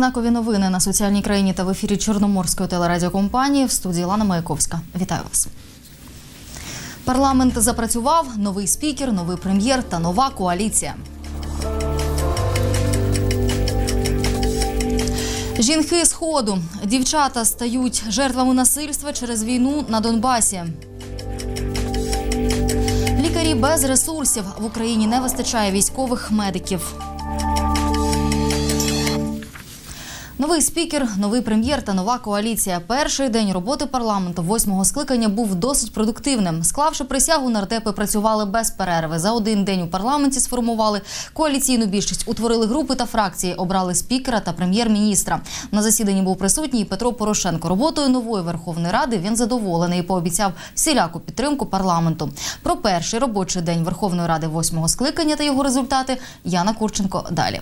Знакові новини на соціальній країні та в ефірі Чорноморської телерадіокомпанії в студії Лана Маяковська. Вітаю вас. Парламент запрацював новий спікер, новий прем'єр та нова коаліція. Жінки сходу дівчата стають жертвами насильства через війну на Донбасі. Лікарі без ресурсів в Україні не вистачає військових медиків. Новий спікер, новий прем'єр та нова коаліція. Перший день роботи парламенту восьмого скликання був досить продуктивним. Склавши присягу, нардепи працювали без перерви. За один день у парламенті сформували коаліційну більшість, утворили групи та фракції, обрали спікера та прем'єр-міністра. На засіданні був присутній Петро Порошенко. Роботою нової Верховної Ради він задоволений і пообіцяв всіляку підтримку парламенту. Про перший робочий день Верховної Ради восьмого скликання та його результати Яна Курченко далі.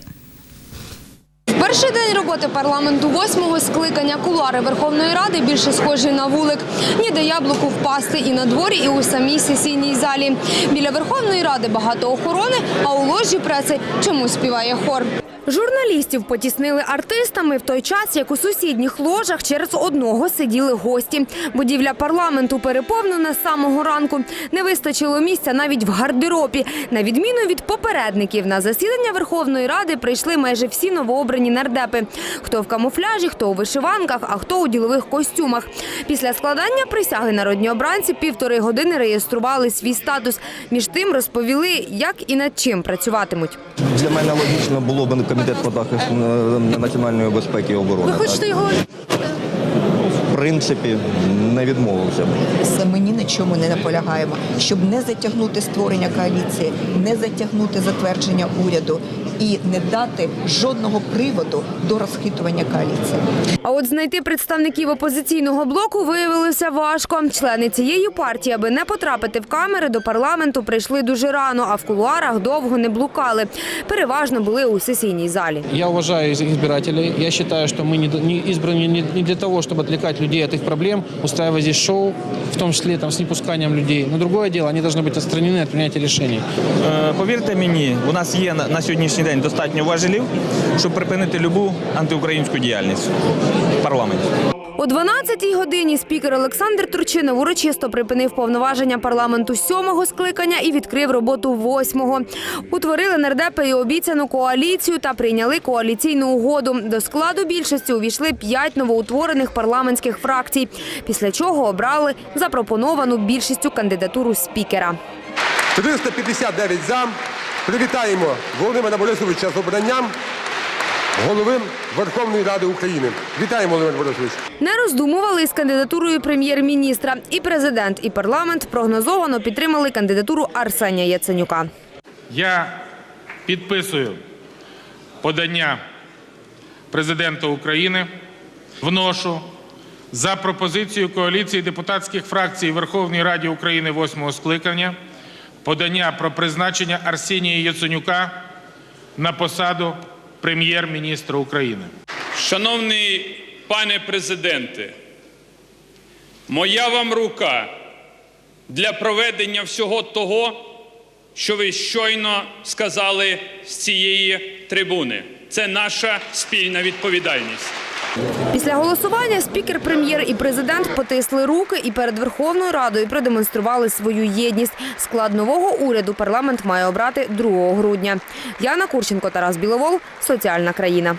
Перший день роботи парламенту восьмого скликання кулари Верховної Ради більше схожі на вулик. Ніде яблуку впасти і на дворі, і у самій сесійній залі. Біля Верховної Ради багато охорони, а у ложі преси чомусь співає хор. Журналістів потіснили артистами в той час, як у сусідніх ложах через одного сиділи гості. Будівля парламенту переповнена з самого ранку. Не вистачило місця навіть в гардеробі. На відміну від попередників, на засідання Верховної Ради прийшли майже всі новообрані нардепи. Хто в камуфляжі, хто у вишиванках, а хто у ділових костюмах. Після складання присяги народні обранці півтори години реєстрували свій статус. Між тим розповіли, як і над чим працюватимуть. Для мене логічно було б комітет по захисту національної безпеки і оборони. хочете його В принципі, не відмовився ми ні на чому не наполягаємо, щоб не затягнути створення коаліції, не затягнути затвердження уряду і не дати жодного приводу до розхитування коаліції. А от знайти представників опозиційного блоку виявилося важко. Члени цієї партії, аби не потрапити в камери до парламенту, прийшли дуже рано, а в кулуарах довго не блукали. Переважно були у сесійній залі. Я уважаю их избирателей. Я считаю, что мы не, не избраны не, не для того, чтобы отвлекать людей от их проблем, устраивать здесь шоу, в том числе там, с непусканием людей. Но другое дело, они должны быть отстранены от принятия решений. Е, Повірте мені, у нас є на на сьогоднішній день достатньо важелів, щоб припинити любу антиукраїнську діяльність в парламенті. О 12-й годині спікер Олександр Турчинов урочисто припинив повноваження парламенту сьомого скликання і відкрив роботу восьмого. Утворили нардепи і обіцяну коаліцію та прийняли коаліційну угоду. До складу більшості увійшли п'ять новоутворених парламентських фракцій, після чого обрали запропоновану більшістю кандидатуру спікера. 359 за. Привітаємо Володимира Борисовича з обранням голови Верховної Ради України. Вітаємо, Володимир Борисович. Не роздумували із кандидатурою прем'єр-міністра. І президент, і парламент прогнозовано підтримали кандидатуру Арсенія Яценюка. Я підписую подання президента України, вношу за пропозицією коаліції депутатських фракцій Верховній Раді України восьмого скликання подання про призначення Арсенія Яценюка на посаду прем'єр-міністра України. Шановний пане президенте, моя вам рука для проведення всього того, що ви щойно сказали з цієї трибуни. Це наша спільна відповідальність. Після голосування спікер, прем'єр і президент потисли руки і перед Верховною Радою продемонстрували свою єдність. Склад нового уряду парламент має обрати 2 грудня. Яна Курченко, Тарас Біловол. Соціальна країна.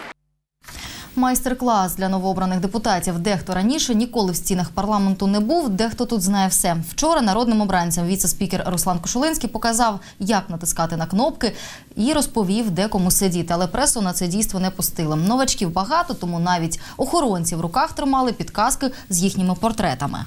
Майстер-клас для новообраних депутатів. Дехто раніше ніколи в стінах парламенту не був, дехто тут знає все. Вчора народним обранцям віце-спікер Руслан Кошулинський показав, як натискати на кнопки, і розповів, де кому сидіти. Але пресу на це дійство не пустили. Новачків багато, тому навіть охоронці в руках тримали підказки з їхніми портретами.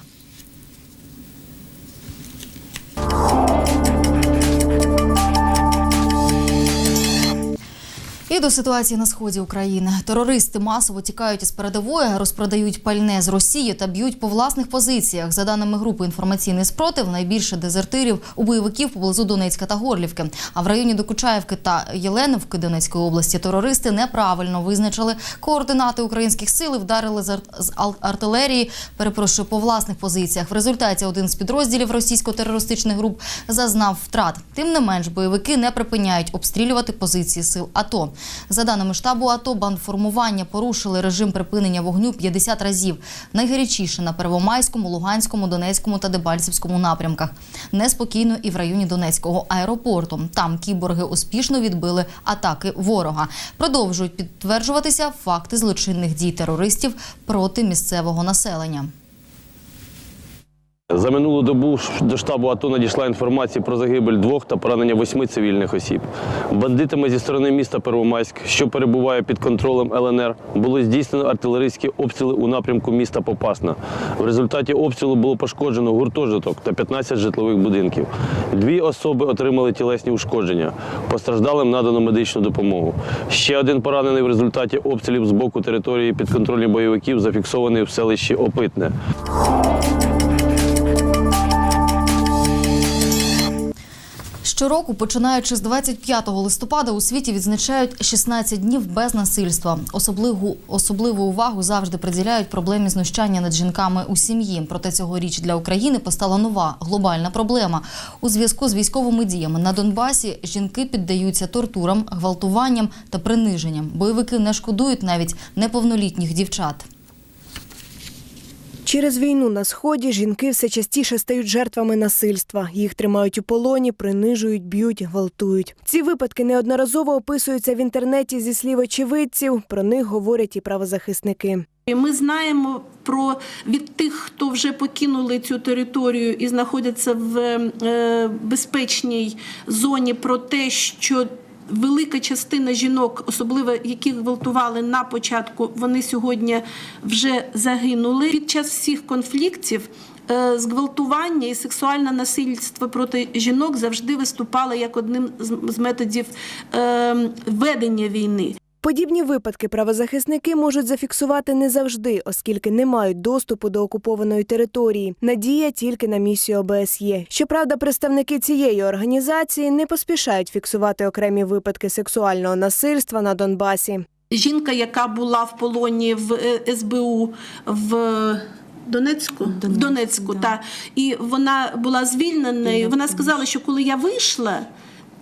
І до ситуації на сході України терористи масово тікають із передової, розпродають пальне з Росії та б'ють по власних позиціях. За даними групи інформаційний спротив, найбільше дезертирів у бойовиків поблизу Донецька та Горлівки. А в районі Докучаївки та Єленівки Донецької області терористи неправильно визначили координати українських сил і вдарили з артилерії. Перепрошую по власних позиціях. В результаті один з підрозділів російсько-терористичних груп зазнав втрат. Тим не менш, бойовики не припиняють обстрілювати позиції сил АТО. За даними штабу АТО, бандформування порушили режим припинення вогню 50 разів. Найгарячіше на Первомайському, Луганському, Донецькому та Дебальцевському напрямках. Неспокійно і в районі Донецького аеропорту. Там кіборги успішно відбили атаки ворога. Продовжують підтверджуватися факти злочинних дій терористів проти місцевого населення. За минулу добу до штабу АТО надійшла інформація про загибель двох та поранення восьми цивільних осіб. Бандитами зі сторони міста Первомайськ, що перебуває під контролем ЛНР, було здійснено артилерійські обстріли у напрямку міста Попасна. В результаті обстрілу було пошкоджено гуртожиток та 15 житлових будинків. Дві особи отримали тілесні ушкодження. Постраждалим надано медичну допомогу. Ще один поранений в результаті обстрілів з боку території підконтрольних бойовиків зафіксований в селищі Опитне. Щороку, починаючи з 25 листопада, у світі відзначають 16 днів без насильства. Особливу особливу увагу завжди приділяють проблемі знущання над жінками у сім'ї. Проте цьогоріч для України постала нова глобальна проблема. У зв'язку з військовими діями на Донбасі жінки піддаються тортурам, гвалтуванням та приниженням. Бойовики не шкодують навіть неповнолітніх дівчат. Через війну на сході жінки все частіше стають жертвами насильства. Їх тримають у полоні, принижують, б'ють, гвалтують. Ці випадки неодноразово описуються в інтернеті зі слів очевидців. Про них говорять і правозахисники. Ми знаємо про від тих, хто вже покинули цю територію і знаходяться в е, безпечній зоні, про те, що велика частина жінок, особливо яких гвалтували на початку, вони сьогодні вже загинули. Під час всіх конфліктів е, зґвалтування і сексуальне насильство проти жінок завжди виступало як одним з- методів е, ведення війни. Подібні випадки правозахисники можуть зафіксувати не завжди, оскільки не мають доступу до окупованої території. Надія тільки на місію ОБСЄ. Щоправда, представники цієї організації не поспішають фіксувати окремі випадки сексуального насильства на Донбасі. Жінка, яка була в полоні в е, СБУ в Донецьку, в Донецьку, та і вона була звільнена. Вона сказала, що коли я вийшла.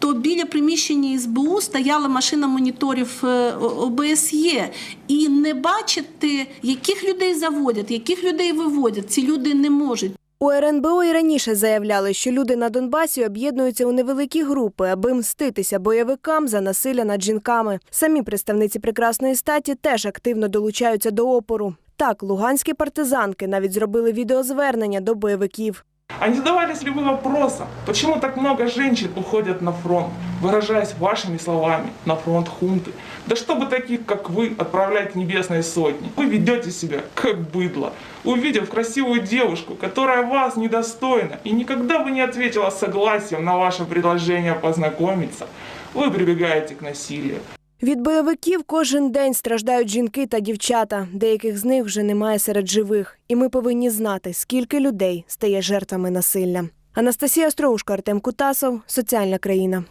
То біля приміщення СБУ стояла машина моніторів е, ОБСЄ, і не бачити, яких людей заводять, яких людей виводять. Ці люди не можуть. У РНБО і раніше заявляли, що люди на Донбасі об'єднуються у невеликі групи, аби мститися бойовикам за насилля над жінками. Самі представниці прекрасної статі теж активно долучаються до опору. Так, луганські партизанки навіть зробили відеозвернення до бойовиків. А не задавались ли вы вопросом, почему так много женщин уходят на фронт, выражаясь вашими словами, на фронт хунты? Да чтобы таких, как вы, отправлять к небесной сотни. Вы ведете себя как быдло, увидев красивую девушку, которая вас недостойна, и никогда бы не ответила согласием на ваше предложение познакомиться, вы прибегаете к насилию. Від бойовиків кожен день страждають жінки та дівчата. Деяких з них вже немає серед живих. І ми повинні знати, скільки людей стає жертвами насилля. Анастасія Остроушко, Артем Кутасов, Соціальна країна.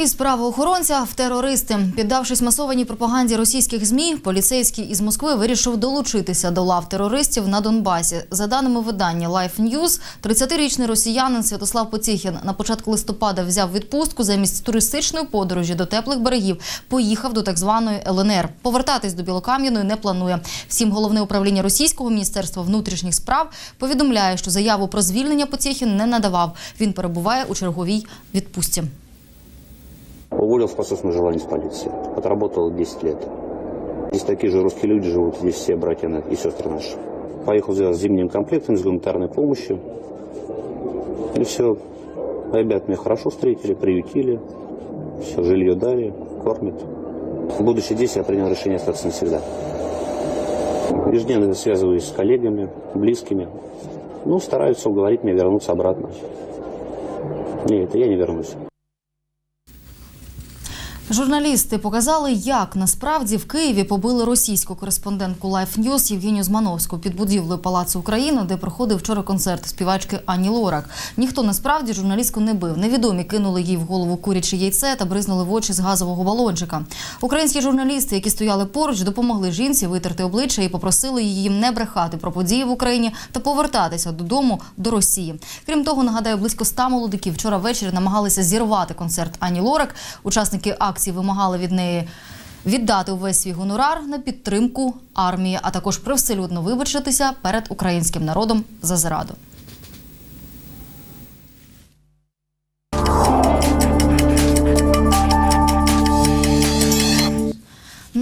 Із правоохоронця в терористи, піддавшись масованій пропаганді російських змі, поліцейський із Москви вирішив долучитися до лав терористів на Донбасі. За даними видання Life News, 30-річний росіянин Святослав Поціхін на початку листопада взяв відпустку замість туристичної подорожі до теплих берегів. Поїхав до так званої ЛНР. Повертатись до Білокам'яної не планує. Всім головне управління російського міністерства внутрішніх справ повідомляє, що заяву про звільнення Поціхін не надавав. Він перебуває у черговій відпустці. Уволился по собственному желанию с полиции. Отработал 10 лет. Здесь такие же русские люди живут, здесь все братья и сестры наши. Поехал за зимним комплектом, с гуманитарной помощью. И все. Ребят меня хорошо встретили, приютили. Все, жилье дали, кормят. Будучи здесь, я принял решение остаться навсегда. Ежедневно связываюсь с коллегами, близкими. Ну, стараются уговорить меня вернуться обратно. Нет, я не вернусь. Журналісти показали, як насправді в Києві побили російську кореспондентку Life News Євгенію Змановську під будівлею Палацу України, де проходив вчора концерт співачки Ані Лорак. Ніхто насправді журналістку не бив. Невідомі кинули їй в голову куряче яйце та бризнули в очі з газового балончика. Українські журналісти, які стояли поруч, допомогли жінці витерти обличчя і попросили її не брехати про події в Україні та повертатися додому до Росії. Крім того, нагадаю, близько ста молодиків вчора ввечері намагалися зірвати концерт Ані Лорак. Учасники акції вимагали від неї віддати увесь свій гонорар на підтримку армії, а також привселюдно вибачитися перед українським народом за зраду.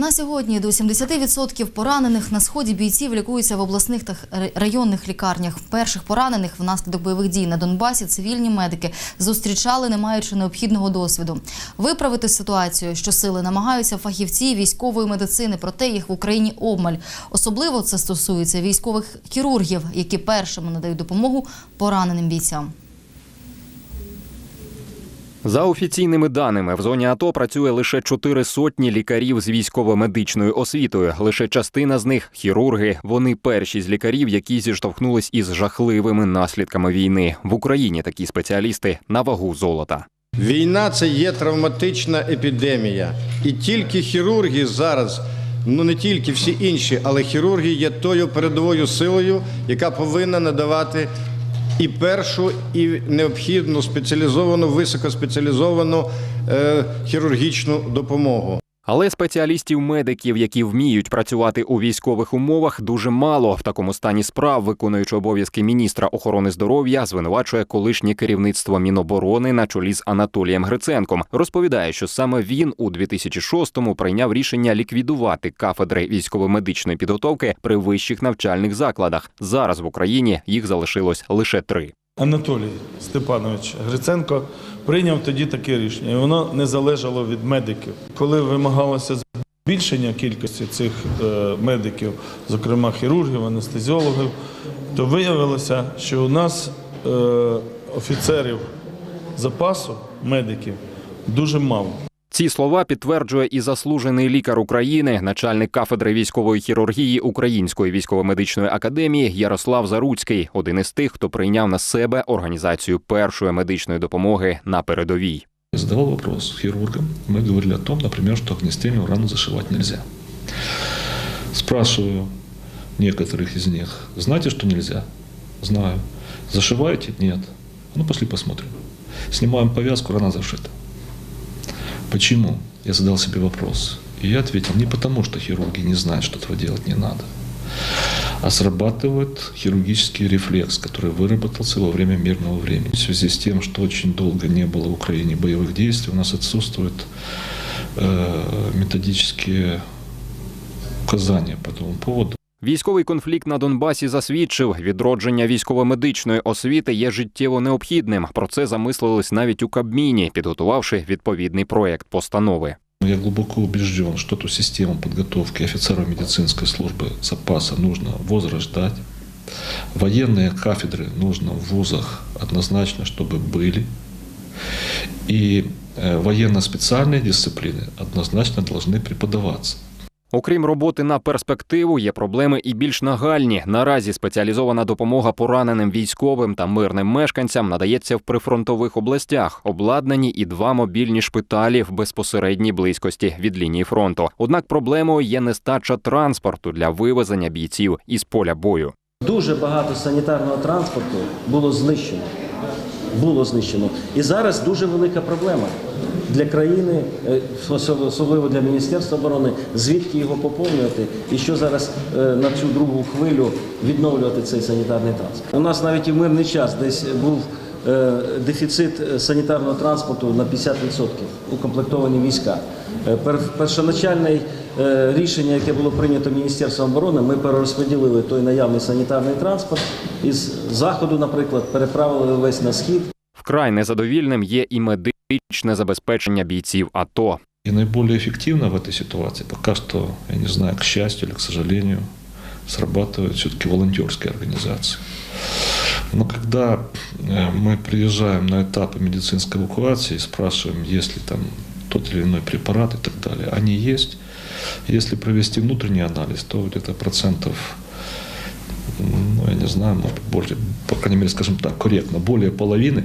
На сьогодні до 70% поранених на сході бійців лікуються в обласних та районних лікарнях. Перших поранених внаслідок бойових дій на Донбасі цивільні медики зустрічали, не маючи необхідного досвіду. Виправити ситуацію, що сили намагаються фахівці військової медицини, проте їх в Україні обмаль. Особливо це стосується військових хірургів, які першими надають допомогу пораненим бійцям. За офіційними даними, в зоні АТО працює лише чотири сотні лікарів з військово-медичною освітою. Лише частина з них хірурги. Вони перші з лікарів, які зіштовхнулись із жахливими наслідками війни. В Україні такі спеціалісти на вагу золота. Війна це є травматична епідемія. І тільки хірурги зараз, ну не тільки всі інші, але хірурги є тою передовою силою, яка повинна надавати і першу, і необхідну спеціалізовану, високоспеціалізовану е, хірургічну допомогу. Але спеціалістів-медиків, які вміють працювати у військових умовах, дуже мало. В такому стані справ, виконуючи обов'язки міністра охорони здоров'я, звинувачує колишнє керівництво Міноборони на чолі з Анатолієм Гриценком. Розповідає, що саме він у 2006-му прийняв рішення ліквідувати кафедри військово-медичної підготовки при вищих навчальних закладах. Зараз в Україні їх залишилось лише три. Анатолій Степанович Гриценко прийняв тоді таке рішення, і воно не залежало від медиків. Коли вимагалося збільшення кількості цих е, медиків, зокрема хірургів, анестезіологів, то виявилося, що у нас е, офіцерів запасу медиків дуже мало. Ці слова підтверджує і заслужений лікар України, начальник кафедри військової хірургії Української військово-медичної академії Ярослав Заруцький, один із тих, хто прийняв на себе організацію першої медичної допомоги на передовій. Я задавал вопрос хирургам. Мы говорили о том, например, что огнестрельную рану зашивать нельзя. Спрашиваю некоторых из них, знаете, что нельзя? Знаю. Зашиваете? Нет. Ну, пошли посмотрим. Снимаем повязку, рана зашита. Почему? Я задал себе вопрос. И я ответил, не потому, что хирурги не знают, что этого делать не надо, а срабатывает хирургический рефлекс, который выработался во время мирного времени. В связи с тем, что очень долго не было в Украине боевых действий, у нас отсутствуют э, методические указания по этому поводу. Військовий конфлікт на Донбасі засвідчив, відродження військово-медичної освіти є життєво необхідним. Про це замислились навіть у Кабміні, підготувавши відповідний проект постанови. Я глубоко убежден, что эту систему подготовки офицеров медицинской службы запаса нужно возрождать. Военные кафедры нужно в вузах однозначно, чтобы были. И э, военно-специальные дисциплины однозначно должны преподаваться. Окрім роботи на перспективу, є проблеми і більш нагальні. Наразі спеціалізована допомога пораненим військовим та мирним мешканцям надається в прифронтових областях. Обладнані і два мобільні шпиталі в безпосередній близькості від лінії фронту. Однак проблемою є нестача транспорту для вивезення бійців із поля бою. Дуже багато санітарного транспорту було знищено. Було знищено. І зараз дуже велика проблема для країни, е, особливо для Міністерства оборони, звідки його поповнювати і що зараз е, на цю другу хвилю відновлювати цей санітарний транспорт. У нас навіть і в мирний час десь був е, дефіцит санітарного транспорту на 50% укомплектовані війська. Е, пер- Першоначальне е, рішення, яке було прийнято Міністерством оборони, ми перерозподілили той наявний санітарний транспорт із заходу, наприклад, переправили весь на схід. Вкрай незадовільним є і медичне забезпечення бійців АТО. И наиболее эффективно в этой ситуации пока что, я не знаю, к счастью или к сожалению, срабатывают все-таки волонтерские организации. Но когда э, мы приезжаем на этапы медицинской эвакуации и спрашиваем, есть ли там тот или иной препарат и так далее, они есть. Если провести внутренний анализ, то где-то процентов, ну, я не знаю, может более, по крайней мере, скажем так, корректно, более половины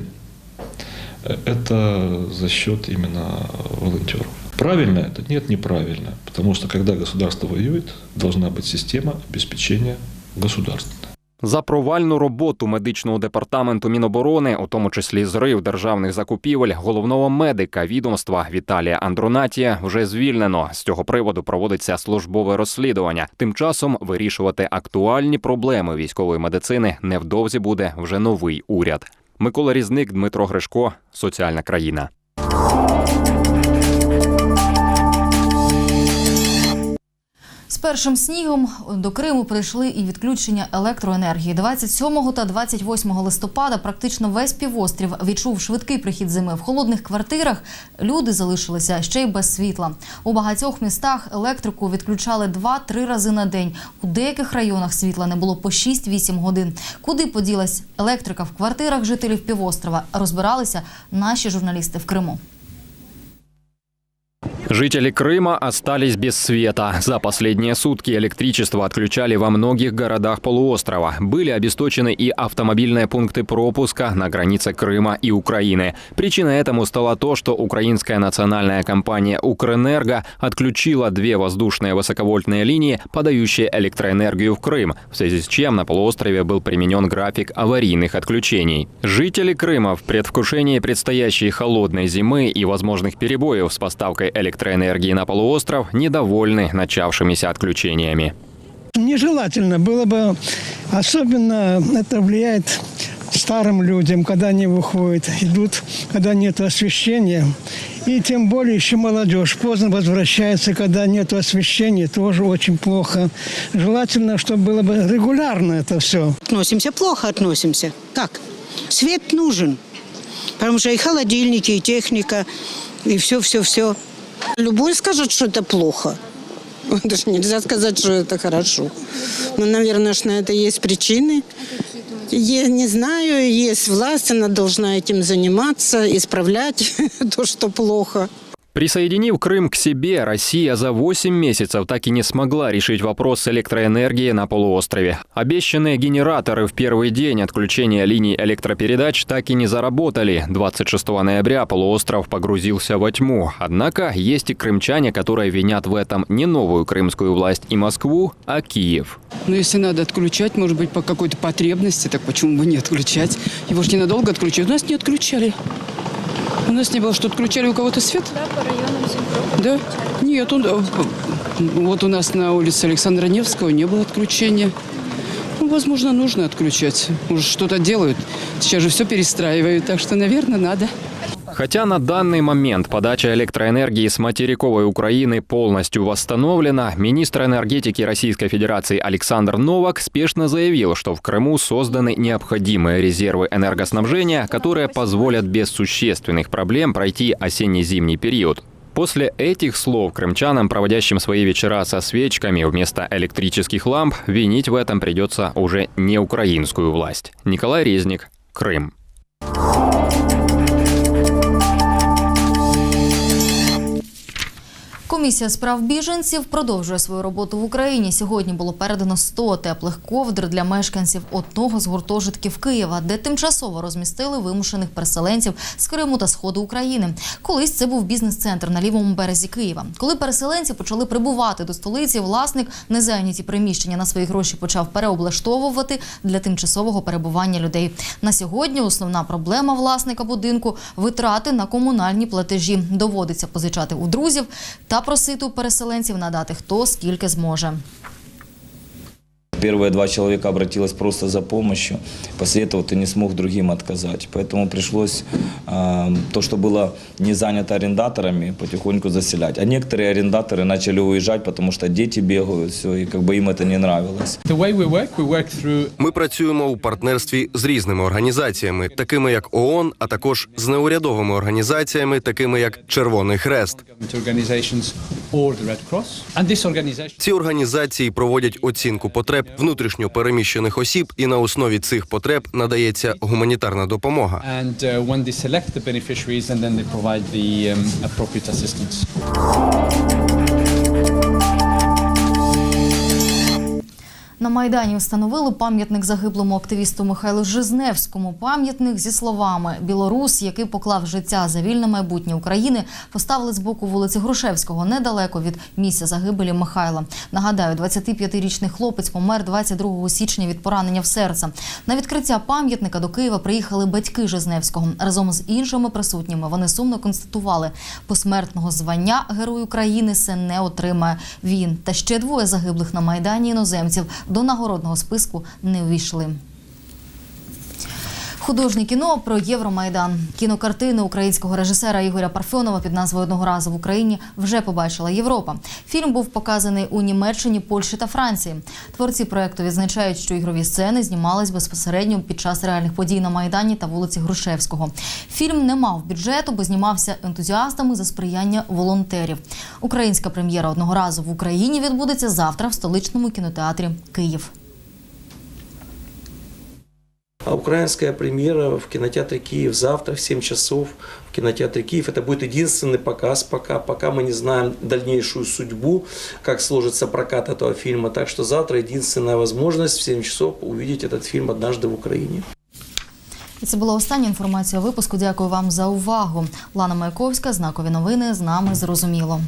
э, это за счет именно волонтеров. Правильно это? Нет, неправильно. Потому что когда государство воюет, должна быть система обеспечения государственная. За провальну роботу медичного департаменту Міноборони, у тому числі зрив державних закупівель, головного медика відомства Віталія Андронатія вже звільнено. З цього приводу проводиться службове розслідування. Тим часом вирішувати актуальні проблеми військової медицини невдовзі буде вже новий уряд. Микола Різник, Дмитро Гришко, Соціальна країна. З першим снігом до Криму прийшли і відключення електроенергії. 27 та 28 листопада практично весь півострів відчув швидкий прихід зими. В холодних квартирах люди залишилися ще й без світла. У багатьох містах електрику відключали 2-3 рази на день. У деяких районах світла не було по 6-8 годин. Куди поділась електрика в квартирах жителів півострова? Розбиралися наші журналісти в Криму. Жители Крыма остались без света. За последние сутки электричество отключали во многих городах полуострова. Были обесточены и автомобильные пункты пропуска на границе Крыма и Украины. Причиной этому стало то, что украинская национальная компания «Укрэнерго» отключила две воздушные высоковольтные линии, подающие электроэнергию в Крым, в связи с чем на полуострове был применен график аварийных отключений. Жители Крыма в предвкушении предстоящей холодной зимы и возможных перебоев с поставкой электроэнергии на полуостров недовольны начавшимися отключениями. Нежелательно было бы, особенно это влияет старым людям, когда они выходят, идут, когда нет освещения. И тем более еще молодежь поздно возвращается, когда нет освещения, тоже очень плохо. Желательно, чтобы было бы регулярно это все. Относимся, плохо относимся. Как? Свет нужен. Потому что и холодильники, и техника, и все-все-все. Любой скажет, что это плохо. Даже нельзя сказать, что это хорошо. Но, наверное, ж на это есть причины. Я не знаю, есть власть, она должна этим заниматься, исправлять то, что плохо. Присоединив Крым к себе, Россия за 8 месяцев так и не смогла решить вопрос с электроэнергией на полуострове. Обещанные генераторы в первый день отключения линий электропередач так и не заработали. 26 ноября полуостров погрузился во тьму. Однако есть и крымчане, которые винят в этом не новую крымскую власть и Москву, а Киев. Но если надо отключать, может быть, по какой-то потребности, так почему бы не отключать? Его же ненадолго отключают. У нас не отключали. У нас не было, что отключали у кого-то свет? Да, по районам Да? Нет, он, э, вот у нас на улице Александра Невского не было отключения. Ну, возможно, нужно отключать. Может, что-то делают. Сейчас же все перестраивают, так что, наверное, надо. Хотя на данный момент подача электроэнергии с материковой Украины полностью восстановлена, министр энергетики Российской Федерации Александр Новак спешно заявил, что в Крыму созданы необходимые резервы энергоснабжения, которые позволят без существенных проблем пройти осенне-зимний период. После этих слов крымчанам, проводящим свои вечера со свечками вместо электрических ламп, винить в этом придется уже не украинскую власть. Николай Резник, Крым. Комісія з прав біженців продовжує свою роботу в Україні. Сьогодні було передано 100 теплих ковдр для мешканців одного з гуртожитків Києва, де тимчасово розмістили вимушених переселенців з Криму та сходу України. Колись це був бізнес-центр на лівому березі Києва. Коли переселенці почали прибувати до столиці, власник незайняті приміщення на свої гроші почав переоблаштовувати для тимчасового перебування людей. На сьогодні основна проблема власника будинку витрати на комунальні платежі. Доводиться позичати у друзів та просити у переселенців надати хто скільки зможе. Первые два человека обратилось просто за помощью. После этого ты не смог другим отказать. Поэтому пришлось э, то, что было не занято арендаторами, потихоньку заселять. А некоторые арендаторы начали уезжать, потому что дети бегают, все, и как бы им это не нравилось. Ми працюємо у партнерстві з різними організаціями, такими як ООН, а також з неурядовими організаціями, такими як Червоний Хрест. Ці організації проводять оцінку потреб внутрішньо переміщених осіб, і на основі цих потреб надається гуманітарна допомога. And На Майдані встановили пам'ятник загиблому активісту Михайлу Жизневському. Пам'ятник зі словами Білорус, який поклав життя за вільне майбутнє України, поставили з боку вулиці Грушевського, недалеко від місця загибелі Михайла. Нагадаю, 25-річний хлопець помер 22 січня від поранення в серце. На відкриття пам'ятника до Києва приїхали батьки Жизневського. Разом з іншими присутніми вони сумно констатували, посмертного звання Герой України син не отримає. Він та ще двоє загиблих на майдані іноземців до нагородного списку не увійшли. Художнє кіно про Євромайдан. Кінокартини українського режисера Ігоря Парфьонова під назвою Одного разу в Україні вже побачила Європа. Фільм був показаний у Німеччині, Польщі та Франції. Творці проекту відзначають, що ігрові сцени знімались безпосередньо під час реальних подій на Майдані та вулиці Грушевського. Фільм не мав бюджету, бо знімався ентузіастами за сприяння волонтерів. Українська прем'єра одного разу в Україні відбудеться завтра в столичному кінотеатрі Київ. А украинская премьера в кинотеатре Киев завтра в 7 часов в кинотеатре Киев. Это будет единственный показ пока, пока мы не знаем дальнейшую судьбу, как сложится прокат этого фильма. Так что завтра единственная возможность в 7 часов увидеть этот фильм «Однажды в Украине». І це була остання інформація випуску. Дякую вам за увагу. Лана Маяковська, знакові новини з нами зрозуміло.